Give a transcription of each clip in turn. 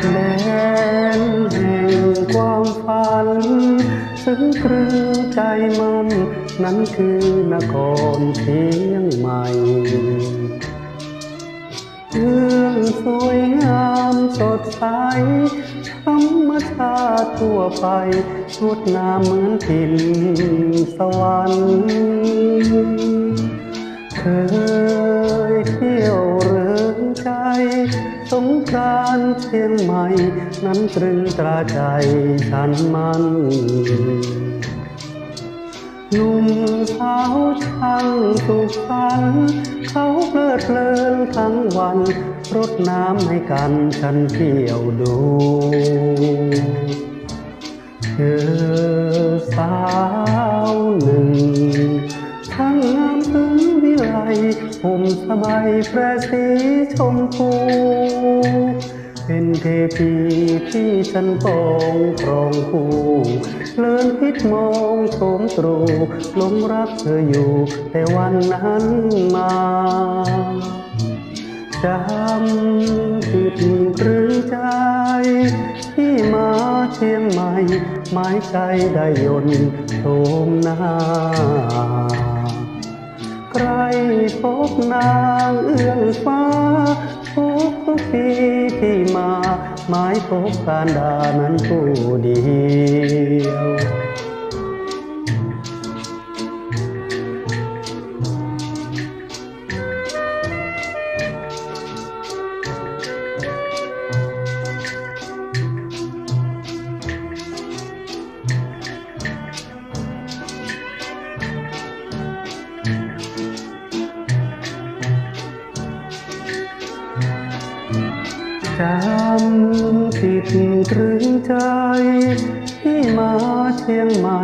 แดนแห่งความฝัน ซึ่งครึงใจมัน นั้นคือนครเชียงใหม่เรื่องสวยงามสดใสธรรมชาติทั่วไปงดงามเหมือนถิ่นสวรรค์ สงกรานเชียงใหม่ นั้นตรึงตราใจฉันมันหนุ่มสาวช่างสุขสันเขาเพลิดเพลินทั้งวัน รดน้ำให้กันฉันเที่ยวดูเธอสาวหนึ่งทั้งงา มถึงวิไลผมสบายแปรสีชมพู เป็นเทพีที่ฉันปองครองคู่เลินพิษมองโฉมตรูหลงรักเธออยู่ แต่วันนั้นมาจำติดตรึงใจ ที่มาเชียงใหม่ หมายใจได้ยนต์โฉมหน้า พบนางเอื้องฟ้าทุกทุกทีที่มาหมายพบการดานั้นผู้เดียว จำติดตรึงใจ ที่มาเชียงใหม่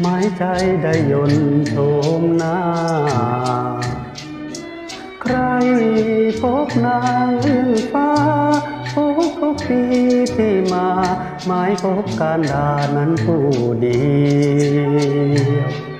หมายใจได้ยนโฉมหน้า ใครพบนางเอื้องฟ้าพบทุกปีที่มาหมายพบการดานั้นผู้เดียว